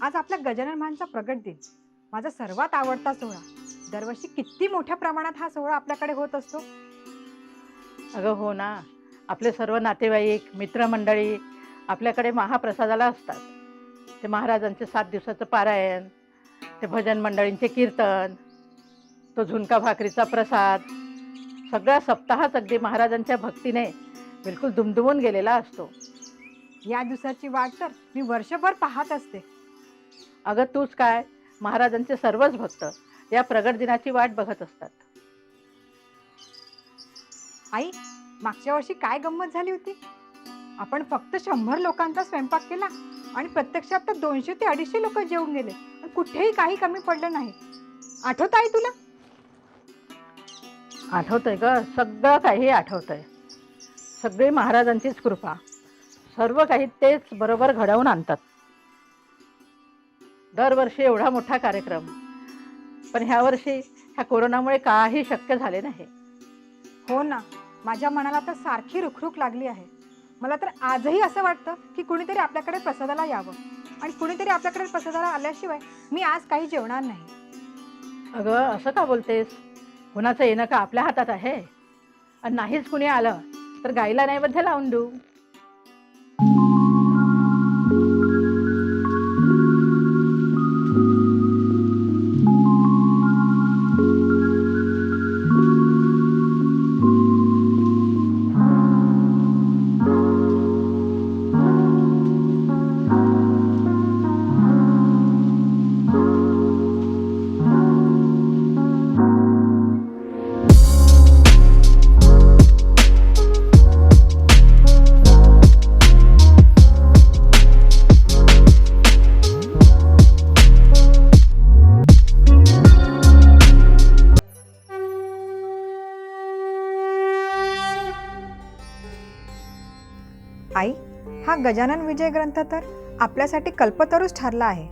आज आपल्या गजानन महानचा प्रगट दिन. माझा सर्वात आवडता सोहळा. दरवर्षी किती मोठ्या प्रमाणात हा सोहळा आपल्याकडे होत असतो? अगं हो ना. आपले सर्व नातेवाईक मित्रमंडळी आपल्याकडे महाप्रसादाला असतात. ते महाराजांचे सात दिवसाचं पारायण ते भजन मंडळींचे कीर्तन तो झुणका भाकरीचा प्रसाद. सगळा सप्ताहच अगदी महाराजांच्या भक्तीने बिलकुल दुमदुमून गेलेला असतो. या दिवसाची वाट तर मी वर्षभर पाहत असते. अगं तूच काय महाराजांचे सर्वच भक्त या प्रगट दिनाची वाट बघत असतात. आई मागच्या वर्षी काय गंमत झाली होती? आपण फक्त शंभर लोकांचा स्वयंपाक केला आणि प्रत्यक्षात तर दोनशे ते अडीचशे लोक जेवून गेले कुठेही काही कमी पडलं नाही. आठवत आहे तुला? आठवतंय ग सगळं काही आठवतंय. सगळे महाराजांचीच कृपा. सर्व काही तेच बरोबर घडवून आणतात. दरवर्षी एवढा मोठा कार्यक्रम. पण ह्या वर्षी ह्या कोरोनामुळे काही शक्य झाले नाही. हो ना. माझ्या मनाला तर सारखी रुखरुख लागली आहे. मला तर आजही असं वाटतं की कुणीतरी आपल्याकडे प्रसादाला यावं. आणि कुणीतरी आपल्याकडे प्रसादाला आल्याशिवाय मी आज काही जेवणार नाही. अगं असं का बोलतेस? कुणाचं येणं का आपल्या हातात आहे? आणि नाहीच कुणी आलं तर गाईला नैवेद्य लावून देऊ. आई हा गजानन विजय ग्रंथ तर आपल्यासाठी कल्पतरूच ठरला आहे.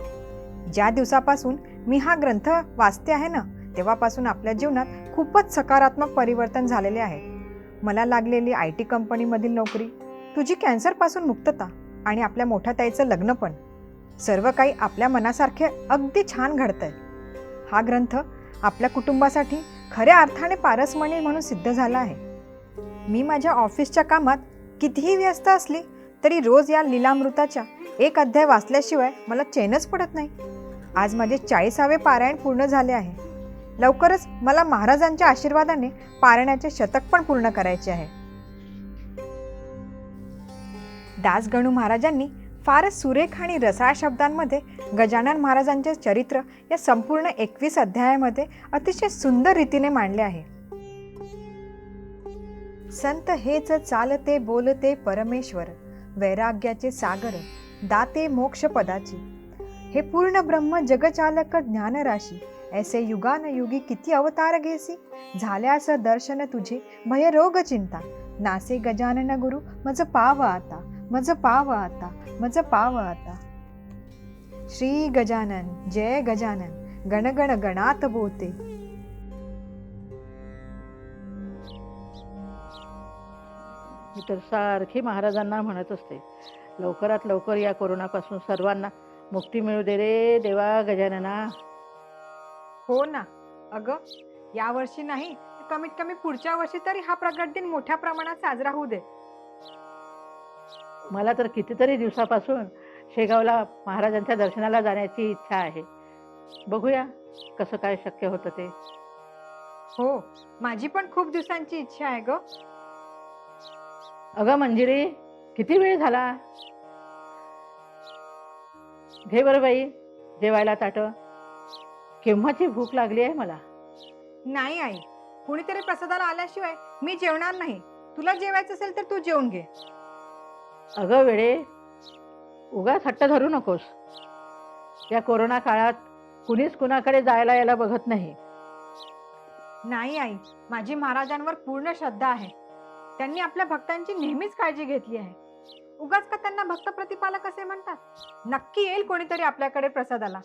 ज्या दिवसापासून मी हा ग्रंथ वाचते आहे ना तेव्हापासून आपल्या जीवनात खूपच सकारात्मक परिवर्तन झालेले आहे. मला लागलेली आय टी कंपनीमधील नोकरी तुझी कॅन्सरपासून मुक्तता आणि आपल्या मोठ्या ताईचं लग्न पण सर्व काही आपल्या मनासारखे अगदी छान घडतंय. हा ग्रंथ आपल्या कुटुंबासाठी खऱ्या अर्थाने पारसमणी म्हणून सिद्ध झाला आहे. मी माझ्या ऑफिसच्या कामात कितीही व्यस्त असली तरी रोज या लीलामृताच्या एक अध्याय वाचल्याशिवाय मला चैनच पडत नाही. आज माझे चाळीसावे पारायण पूर्ण झाले आहे. लवकरच मला महाराजांच्या आशीर्वादाने पारायणाचे शतक पण पूर्ण करायचे आहे. दासगणू महाराजांनी फारच सुरेख आणि रसाळ शब्दांमध्ये गजानन महाराजांचे चरित्र या संपूर्ण एकवीस अध्यायामध्ये अतिशय सुंदर रीतीने मांडले आहे. संत हेच चालते बोलते परमेश्वर वैराग्याचे सागर दाते मोक्षपदाची. हे पूर्ण ब्रह्म जगचालक ज्ञानराशी ऐसे युगान युगी किती अवतार घेसी? झाल्यास दर्शन तुझे भय रोग चिंता. नासे गजानन गुरु मज पाव आता मज पाव आता मज पाव आता. श्री गजानन जय गजानन. गणगण गणात बोते. मी तर सारखी महाराजांना म्हणत असते. लवकरात लवकर या कोरोनापासून सर्वांना मुक्ती मिळू दे रे देवा गजानना. हो ना. अगं या वर्षी नाही कमीत कमी पुढच्या वर्षी तरी हा प्रगट दिन मोठ्या प्रमाणात साजरा होऊ दे. मला तर कितीतरी दिवसापासून शेगावला महाराजांच्या दर्शनाला जाण्याची इच्छा आहे. बघूया कसं काय शक्य होतं ते. हो माझी पण खूप दिवसांची इच्छा आहे ग. अगं मंजिरी किती वेळ झाला? घे बरं बाई जेवायला ताट. केव्हाची भूक लागली आहे मला? नाही आई कुणीतरी प्रसादाला आल्याशिवाय मी जेवणार नाही. तुला जेवायचं असेल तर तू जेवून घे. अगं वेळे उगाच हट्ट धरू नकोस. या कोरोना काळात कुणीच कुणाकडे जायला यायला बघत नाही. नाही आई माझी महाराजांवर पूर्ण श्रद्धा आहे. त्यांनी आपल्या भक्तांची नेहमीच काळजी घेतली आहे. उगाच का त्यांना भक्त प्रतिपालक असे म्हणतात? नक्की येईल कोणीतरी आपल्याकडे प्रसादाला.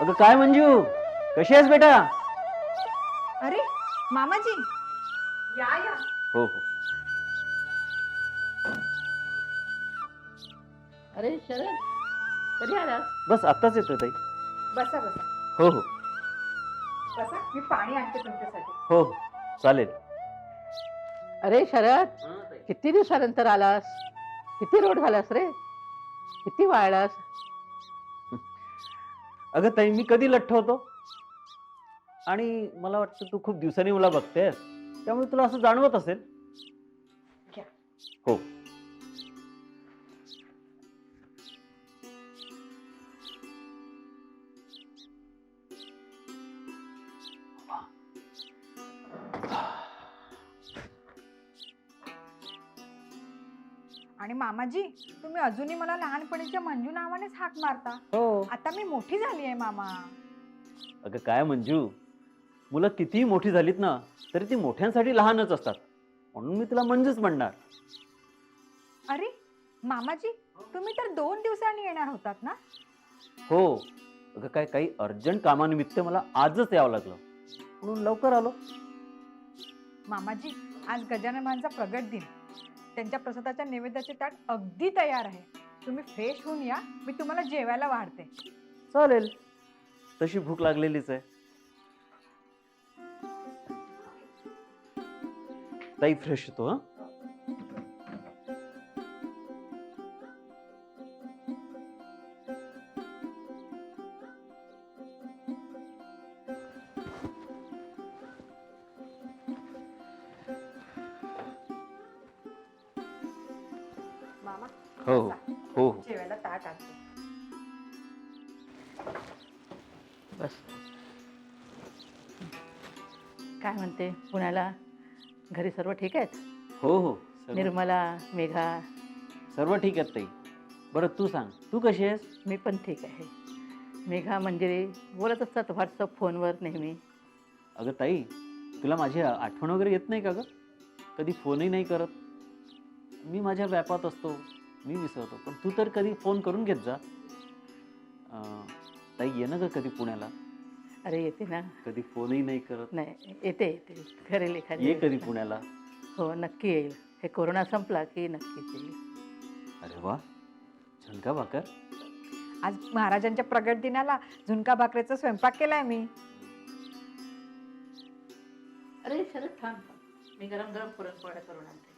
अगं काय मंजू? कशी आहेस बेटा? अरे मामाजी. या या. हो हो. अरे शरद कधी आलास? बस आत्ताच येतोय ताई. बसा बसा. हो हो. बसा मी पाणी आणते तुमच्यासाठी. हो हो. चालेल. अरे शरद किती दिवसानंतर आलास? किती रोड झालास रे? किती वाळलास? अगं ताई मी कधी लठ्ठ होतो? आणि मला वाटतं तू खूप दिवसांनी मला बघतेस. त्यामुळे तुला असं जाणवत असेल. हो. आणि मामाजी तुम्ही अजूनही मला लहानपणीच्या मंजू नावानेच हाक मारता. हो. आता मी मोठी झाली आहे मामा. अगं काय मंजू? मुलं कितीही मोठी झालीत ना तरी ती मोठ्यांसाठी लहानच असतात. म्हणून मी तुला मंजूच म्हणणार. अरे मामाजी तुम्ही तर दोन दिवसांनी येणार होतात ना? हो. अगं काय काही अर्जंट कामानिमित्त मला आजच यावं लागलं. म्हणून लवकर आलो. मामाजी आज गजाननांचा प्रगट दिन. त्यांच्या प्रसादाच्या नैवेद्याचे ताट अगदी तयार आहे. तुम्ही फ्रेश होऊन या मी तुम्हाला जेवायला वाढते. चालेल. तशी भूक लागलेलीच आहे. ताई फ्रेश होतो हा? हो हो हो हो. जेवायला ताट आणते. बस. काय म्हणते? पुण्याला घरी सर्व ठीक आहेत? हो हो सर्व- निर्मला मेघा? सर्व ठीक आहेत ताई. बरं तू सांग. तू कशी आहेस? मी पण ठीक आहे. मेघा मंजिरी बोलत असतात व्हॉट्सअप फोनवर नेहमी. अगं ताई तुला माझी आठवण वगैरे येत नाही का ग? कधी फोनही नाही करत. मी माझ्या व्यापात असतो. मी विसरतो. पण तू तर कधी फोन करून घेत जा. अं, ताई ये ना ग कधी पुण्याला. अरे येते ना. कधी फोनही नाही करत. नाही येते येते. एखादी ये कधी पुण्याला. हो नक्की येईल. हे कोरोना संपला की नक्कीच येईल अरे वा. झणका भाकर? आज महाराजांच्या प्रगट दिनाला झुणका भाकरीचा स्वयंपाक केलाय मी. अरे शरद थांब. मी गरम गरम पुरणपोळ्या करून आणते.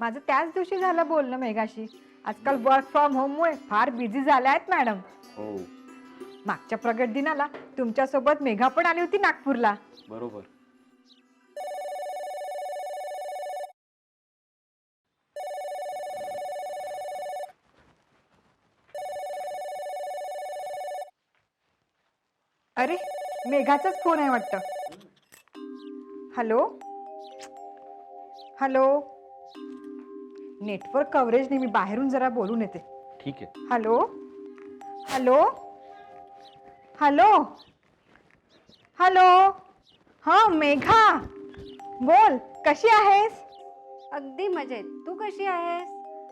माझं त्याच दिवशी झालं बोलणं मेघाशी. आजकाल वर्क फ्रॉम होममुळे फार बिझी झाल्या आहेत मॅडम हो. मागच्या प्रगट दिनाला तुमच्यासोबत मेघा पण आली होती नागपूरला. बरोबर. अरे मेघाचाच फोन आहे वाटतं. हॅलो हॅलो नेटवर्क कव्हरेजने मी बाहेरून जरा बोलून येते. ठीक आहे. हॅलो? हॅलो? हॅलो? हॅलो? हां मेघा. बोल कशी आहेस? अगदी मजेत. तू कशी आहेस?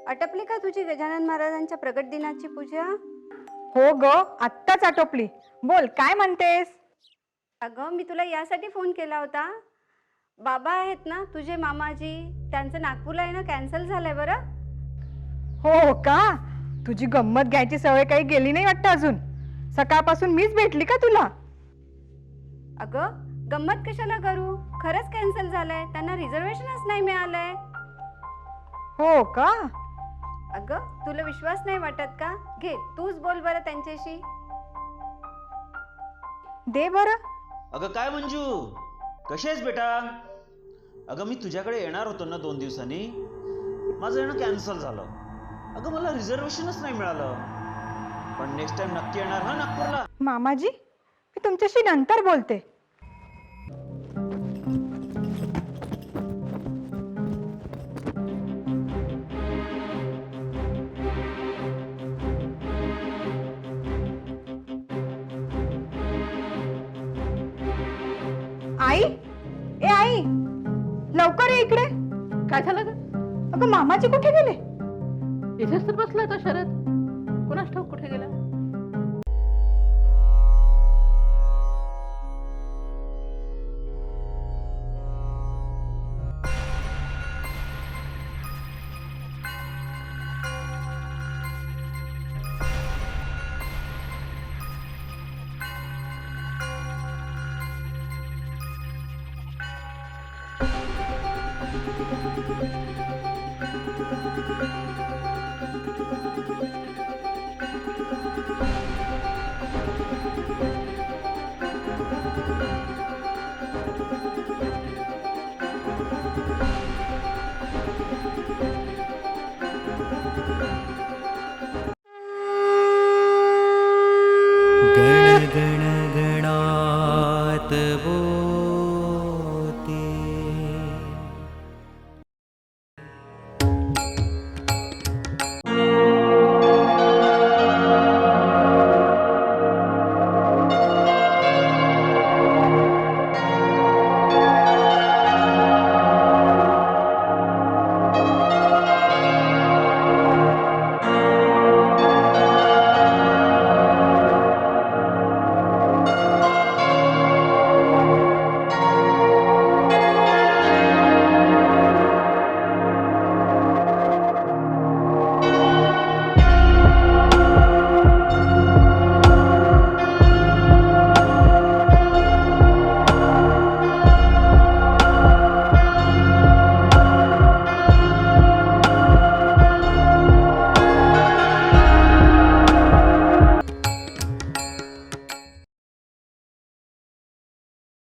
आटपली का तुझी गजानन महाराजांच्या प्रगट दिनाची पूजा? हो ग आत्ताच आटोपली. बोल काय म्हणतेस? अगं मी तुला यासाठी फोन केला होता. बाबा आहेत ना तुझे मामाजी. त्यांचं नागपूरला येणं कॅन्सल झालंय बरं. हो का? तुझी गंमत घ्यायची सवय काही गेली नाही वाटतं अजून? सकाळपासून मीच भेटली का तुला? अगं गंमत कशाला करू? खरंच कॅन्सल झालंय. त्यांना रिझर्वेशनच नाही मिळालंय. हो का? अगं तुला विश्वास नाही वाटत का? घे तूच बोल बरं त्यांच्याशी. दे बरं. अगं काय मंजू? कशी आहेस बेटा? अगं मी तुझ्याकडे येणार होतो ना दोन दिवसांनी. माझं येणं कॅन्सल झालं. अगं मला रिझर्वेशनच नाही मिळालं. पण नेक्स्ट टाइम नक्की येणार हा नागपूरला? मामाजी मी तुमच्याशी नंतर बोलते. आई? ए आई! लवकर ये इकडे. काय झालं ग? अगं मामाजी कुठे गेले? इथेच तर बसला होता शरद. कुणाच ठाऊक कुठे गेला? Thank you.